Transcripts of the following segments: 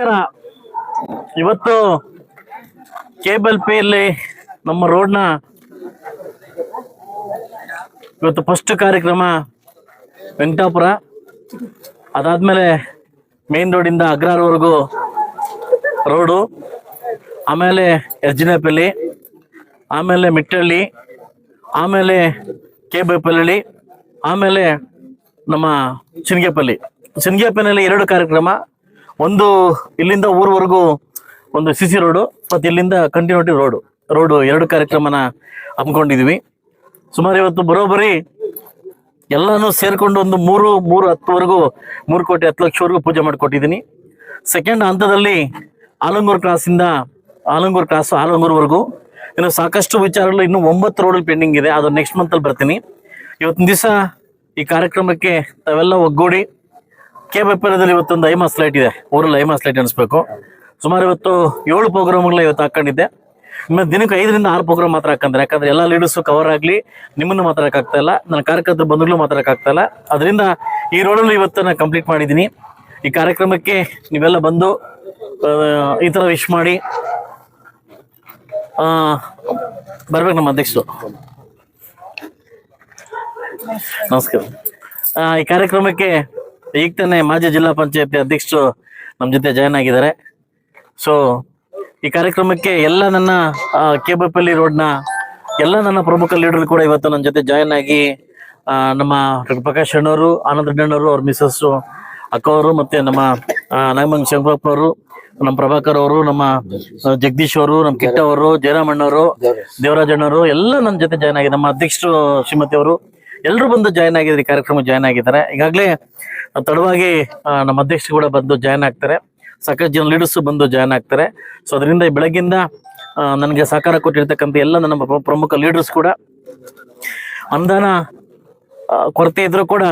ನಮಸ್ಕಾರ. ಇವತ್ತು ಕೇಬಲ್ ಪೇಯಲ್ಲಿ ನಮ್ಮ ರೋಡ್ನ ಇವತ್ತು ಫಸ್ಟ್ ಕಾರ್ಯಕ್ರಮ ವೆಂಕಟಾಪುರ. ಅದಾದ್ಮೇಲೆ ಮೇನ್ ರೋಡಿಂದ ಅಗ್ರಾರ್ವರೆಗೂ ರೋಡು. ಆಮೇಲೆ ಎರ್ಜಿನಪಲ್ಲಿ ಆಮೇಲೆ ಮಿಟ್ಟಳ್ಳಿ, ಆಮೇಲೆ ಕೇಬಲ್ಪಲ್ಲಿ ಆಮೇಲೆ ನಮ್ಮ ಸಿನ್ಗೇಪಲ್ಲಿ ಸಿನ್ಗೇಪಲ್ಲಿ ಎರಡು ಕಾರ್ಯಕ್ರಮ. ಒಂದು ಇಲ್ಲಿಂದ ಊರ್ವರೆಗೂ ಒಂದು ಸಿ ಸಿ ರೋಡು ಮತ್ತು ಇಲ್ಲಿಂದ ಕಂಟಿನ್ಯೂಟಿ ರೋಡು ರೋಡು ಎರಡು ಕಾರ್ಯಕ್ರಮನ ಹಮ್ಮಿಕೊಂಡಿದ್ವಿ. ಸುಮಾರು ಇವತ್ತು ಬರೋಬ್ಬರಿ ಎಲ್ಲಾನು ಸೇರ್ಕೊಂಡು ಒಂದು ಮೂರು ಮೂರು ಹತ್ತುವರೆಗೂ, ಮೂರು ಕೋಟಿ, ಹತ್ತು ಲಕ್ಷವರೆಗೂ ಪೂಜೆ ಮಾಡಿಕೊಟ್ಟಿದ್ದೀನಿ. ಸೆಕೆಂಡ್ ಹಂತದಲ್ಲಿ ಆಲಂಗೂರು ಕ್ರಾಸಿಂದ ಆಲಂಗೂರು ಕ್ರಾಸು ಆಲಂಗೂರ್ವರೆಗೂ. ಇನ್ನು ಸಾಕಷ್ಟು ವಿಚಾರಗಳು ಇನ್ನು ಒಂಬತ್ತು ರೋಡಲ್ಲಿ ಪೆಂಡಿಂಗ್ ಇದೆ. ಅದು ನೆಕ್ಸ್ಟ್ ಮಂತಲ್ಲಿ ಬರ್ತೀನಿ. ಇವತ್ತಿನ ದಿವಸ ಈ ಕಾರ್ಯಕ್ರಮಕ್ಕೆ ತಾವೆಲ್ಲ ಒಗ್ಗೂಡಿ ಕೆ ಇವತ್ತು ಇವತ್ತೊಂದು ಐಮಾಸ್ ಲೈಟ್ ಇದೆ. ಊರಲ್ಲಿ ಐಮಾಸ್ ಲೈಟ್ ಅನಿಸ್ಬೇಕು ಸುಮಾರು ಇವತ್ತು ಏಳು ಪ್ರೋಗ್ರಾಮ್ಗಳನ್ನ ಇವತ್ತು ಹಾಕೊಂಡಿದ್ದೆ ಮತ್ತು ದಿನಕ್ಕೆ ಐದರಿಂದ ಆರು ಪ್ರೋಗ್ರಾಮ್ ಮಾತ್ರ ಹಾಕಂದ್ರೆ, ಯಾಕಂದ್ರೆ ಎಲ್ಲ ಲೀಡರ್ಸು ಕವರ್ ಆಗಲಿ, ನಿಮ್ಮನ್ನು ಮಾತಾಡೋಕ್ಕಾಗ್ತಾ ಇಲ್ಲ. ನನ್ನ ಕಾರ್ಯಕರ್ತರು ಬಂಧುಗಳು ಮಾತಾಡೋಕ್ಕಾಗ್ತಾ ಇಲ್ಲ. ಅದರಿಂದ ಈ ರೋಡಲ್ಲಿ ಇವತ್ತು ನಾನು ಕಂಪ್ಲೀಟ್ ಮಾಡಿದ್ದೀನಿ. ಈ ಕಾರ್ಯಕ್ರಮಕ್ಕೆ ನೀವೆಲ್ಲ ಬಂದು ಈ ಥರ ವಿಶ್ ಮಾಡಿ ಬರ್ಬೇಕು ನಮ್ಮ ಅಧ್ಯಕ್ಷರು. ನಮಸ್ಕಾರ. ಈ ಕಾರ್ಯಕ್ರಮಕ್ಕೆ ಈಗ ತಾನೇ ಮಾಜಿ ಜಿಲ್ಲಾ ಪಂಚಾಯತಿ ಅಧ್ಯಕ್ಷರು ನಮ್ಮ ಜೊತೆ ಜಾಯ್ನ್ ಆಗಿದ್ದಾರೆ. ಸೊ ಈ ಕಾರ್ಯಕ್ರಮಕ್ಕೆ ಎಲ್ಲ ನನ್ನ ಕೆಬಪಲ್ಲಿ ರೋಡ್ನ ಎಲ್ಲ ನನ್ನ ಪ್ರಮುಖ ಲೀಡರ್ ಕೂಡ ಇವತ್ತು ನನ್ನ ಜೊತೆ ಜಾಯ್ನ್ ಆಗಿ ಆ, ನಮ್ಮ ಡಾಕ್ಟರ್ ಪ್ರಕಾಶ್ ಅಣ್ಣವರು ಆನಂದ್ ಅಣ್ಣವರು ಅವ್ರ ಮೀಸಸ್ ಅಕ್ಕ ಅವರು ಮತ್ತೆ ನಮ್ಮ ನಾಗಮಂಗ್ ಶಂಕರಪ್ಪ ಅವರು ನಮ್ಮ ಪ್ರಭಾಕರ್ ಅವರು ನಮ್ಮ ಜಗದೀಶ್ ಅವರು ನಮ್ಮ ಕಿಟ್ಟ ಅವರು ಜಯರಾಮ್ ಅಣ್ಣವರು ದೇವರಾಜ್ ಅಣ್ಣವರು ಎಲ್ಲ ನನ್ನ ಜೊತೆ ಜಾಯ್ನ್ ಆಗಿದೆ ನಮ್ಮ ಅಧ್ಯಕ್ಷರು ಶ್ರೀಮತಿ ಅವರು. ಎಲ್ಲರೂ ಬಂದು ಜಾಯ್ನ್ ಆಗಿದ್ದಾರೆ ಕಾರ್ಯಕ್ರಮ ಜಾಯ್ನ್ ಆಗಿದ್ದಾರೆ. ಈಗಾಗಲೇ ತಡವಾಗಿ ನಮ್ಮ ಅಧ್ಯಕ್ಷರು ಕೂಡ ಬಂದು ಜಾಯ್ನ್ ಆಗ್ತಾರೆ. ಸಾಕಷ್ಟು ಜನ ಲೀಡರ್ಸ್ ಬಂದು ಜಾಯ್ನ್ ಆಗ್ತಾರೆ. ಸೊ ಅದರಿಂದ ಬೆಳಗ್ಗಿಂದ ನನಗೆ ಸಹಕಾರ ಕೊಟ್ಟಿರ್ತಕ್ಕಂಥ ಎಲ್ಲ ನನ್ನ ಪ್ರಮುಖ ಲೀಡರ್ಸ್ ಕೂಡ, ಅನುದಾನ ಕೊರತೆ ಇದ್ರೂ ಕೂಡ,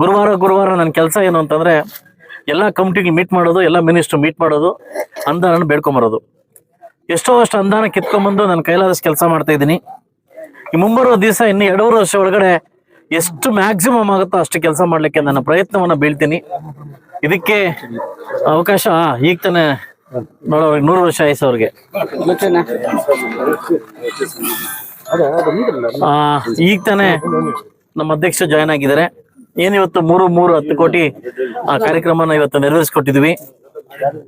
ಗುರುವಾರ ಗುರುವಾರ ನನ್ನ ಕೆಲಸ ಏನು ಅಂತಂದ್ರೆ, ಎಲ್ಲ ಕಮಿಟಿಗೆ ಮೀಟ್ ಮಾಡೋದು, ಎಲ್ಲ ಮಿನಿಸ್ಟ್ರು ಮೀಟ್ ಮಾಡೋದು ಅನುದಾನ ಬೇಡ್ಕೊಂಬರೋದು. ಎಷ್ಟೋ ಅಷ್ಟು ಅನುದಾನ ಕಿತ್ಕೊಂಬಂದು ನನ್ನ ಕೈಲಾದಷ್ಟು ಕೆಲಸ ಮಾಡ್ತಾ ಇದ್ದೀನಿ. ಈ ಮುಂಬರುವ ದಿವಸ ಇನ್ನು ಎರಡೂವರೆ ವರ್ಷ ಒಳಗಡೆ ಎಷ್ಟು ಮ್ಯಾಕ್ಸಿಮಮ್ ಆಗುತ್ತೋ ಅಷ್ಟು ಕೆಲಸ ಮಾಡ್ಲಿಕ್ಕೆ ನನ್ನ ಪ್ರಯತ್ನವನ್ನ ಬೀಳ್ತೀನಿ. ಇದಕ್ಕೆ ಅವಕಾಶ ಈಗ ತಾನೆ ನೋಡೋರಿಗೆ ನೂರು ವರ್ಷ ಆಯ್ತು ಅವ್ರಿಗೆ. ಈಗ ತಾನೆ ನಮ್ಮ ಅಧ್ಯಕ್ಷ ಜಾಯ್ನ್ ಆಗಿದ್ದಾರೆ. ಏನಿವತ್ತು ಮೂರು ಮೂರು, ಹತ್ತು ಕೋಟಿ, ಆ ಕಾರ್ಯಕ್ರಮನ ಇವತ್ತು ನೆರವೇರಿಸ್ಕೊಟ್ಟಿದ್ವಿ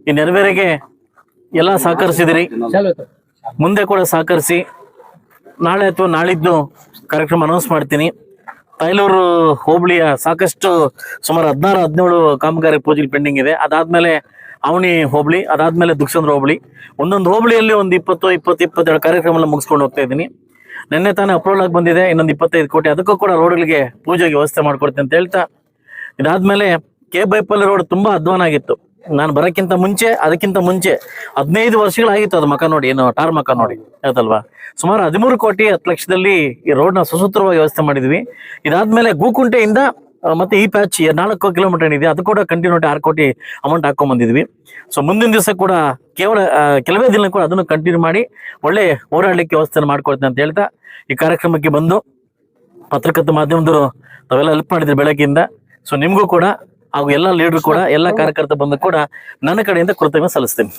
ಈ ನೆರವೇರಿಗೆ ಎಲ್ಲ ಸಹಕರಿಸಿದಿರಿ. ಮುಂದೆ ಕೂಡ ಸಹಕರಿಸಿ. ನಾಳೆ ಅಥವಾ ನಾಳಿದ್ದು ಕಾರ್ಯಕ್ರಮ ಅನೌನ್ಸ್ ಮಾಡ್ತೀನಿ. ತೈಲೂರು ಹೋಬಳಿಯ ಸಾಕಷ್ಟು ಸುಮಾರು ಹದಿನಾರು, ಹದಿನೇಳು ಕಾಮಗಾರಿ ಪೂಜೆಗೆ ಪೆಂಡಿಂಗ್ ಇದೆ. ಅದಾದ್ಮೇಲೆ ಅವನಿ ಹೋಬಳಿ, ಅದಾದ್ಮೇಲೆ ದುಕ್ಷಂದ್ರ ಹೋಬಳಿ. ಒಂದೊಂದು ಹೋಬಳಿಯಲ್ಲಿ ಒಂದು ಇಪ್ಪತ್ತು ಇಪ್ಪತ್ತು ಇಪ್ಪತ್ತೆರಡು ಕಾರ್ಯಕ್ರಮ ಮುಗಿಸ್ಕೊಂಡು ಹೋಗ್ತಾ ಇದ್ದೀನಿ. ನಿನ್ನೆ ತಾನೇ ಅಪ್ರೂವಲ್ ಆಗಿ ಬಂದಿದೆ, ಇನ್ನೊಂದು ಇಪ್ಪತ್ತೈದು ಕೋಟಿ. ಅದಕ್ಕೂ ಕೂಡ ರೋಡ್ಗಳಿಗೆ ಪೂಜೆಗೆ ವ್ಯವಸ್ಥೆ ಮಾಡ್ಕೊಡ್ತೀನಿ ಅಂತ ಹೇಳ್ತಾ. ಇದಾದ್ಮೇಲೆ ಕೆ ಬೈಪಲ್ಲಿ ರೋಡ್ ತುಂಬಾ ಅಧ್ವಾನ ಆಗಿತ್ತು. ನಾನು ಬರೋಕ್ಕಿಂತ ಮುಂಚೆ, ಅದಕ್ಕಿಂತ ಮುಂಚೆ ಹದಿನೈದು ವರ್ಷಗಳಾಗಿತ್ತು ಅದು ಮಕ ನೋಡಿ, ಏನು ಟಾರ್ ಮಕ ನೋಡಿ ಆಯ್ತಲ್ವಾ ಸುಮಾರು ಹದಿಮೂರು ಕೋಟಿ ಹತ್ತು ಲಕ್ಷದಲ್ಲಿ ಈ ರೋಡ್ನ ಸುಸೂತ್ರವಾಗಿ ವ್ಯವಸ್ಥೆ ಮಾಡಿದ್ವಿ. ಇದಾದ್ಮೇಲೆ ಗೂಕುಂಟೆಯಿಂದ ಮತ್ತೆ ಈ ಪ್ಯಾಚ್ ನಾಲ್ಕು ಕಿಲೋಮೀಟರ್ ಏನಿದೆ, ಅದು ಕೂಡ ಕಂಟಿನ್ಯೂಟಿ ಆರು ಕೋಟಿ ಅಮೌಂಟ್ ಹಾಕೊಂಡ್ ಬಂದಿದ್ವಿ. ಸೊ ಮುಂದಿನ ದಿವಸ ಕೂಡ ಕೇವಲ ಕೆಲವೇ ದಿನ ಕೂಡ ಅದನ್ನು ಕಂಟಿನ್ಯೂ ಮಾಡಿ, ಒಳ್ಳೆ ಹೋರಾಡಲಿಕ್ಕೆ ವ್ಯವಸ್ಥೆಯನ್ನು ಮಾಡ್ಕೊಳ್ತೀನಿ ಅಂತ ಹೇಳ್ತಾ ಈ ಕಾರ್ಯಕ್ರಮಕ್ಕೆ ಬಂದು, ಪತ್ರಕರ್ತ ಮಾಧ್ಯಮದವರು ತಾವೆಲ್ಲ ಹೆಲ್ಪ್ ಮಾಡಿದ್ರು ಬೆಳಗ್ಗೆಯಿಂದ. ಸೊ ನಿಮಗೂ ಕೂಡ ಹಾಗೂ ಎಲ್ಲ ಲೀಡರ್ ಕೂಡ ಎಲ್ಲ ಕಾರ್ಯಕರ್ತ ಬಂದು ಕೂಡ ನನ್ನ ಕಡೆಯಿಂದ ಕೃತಜ್ಞ ಸಲ್ಲಿಸ್ತೀನಿ.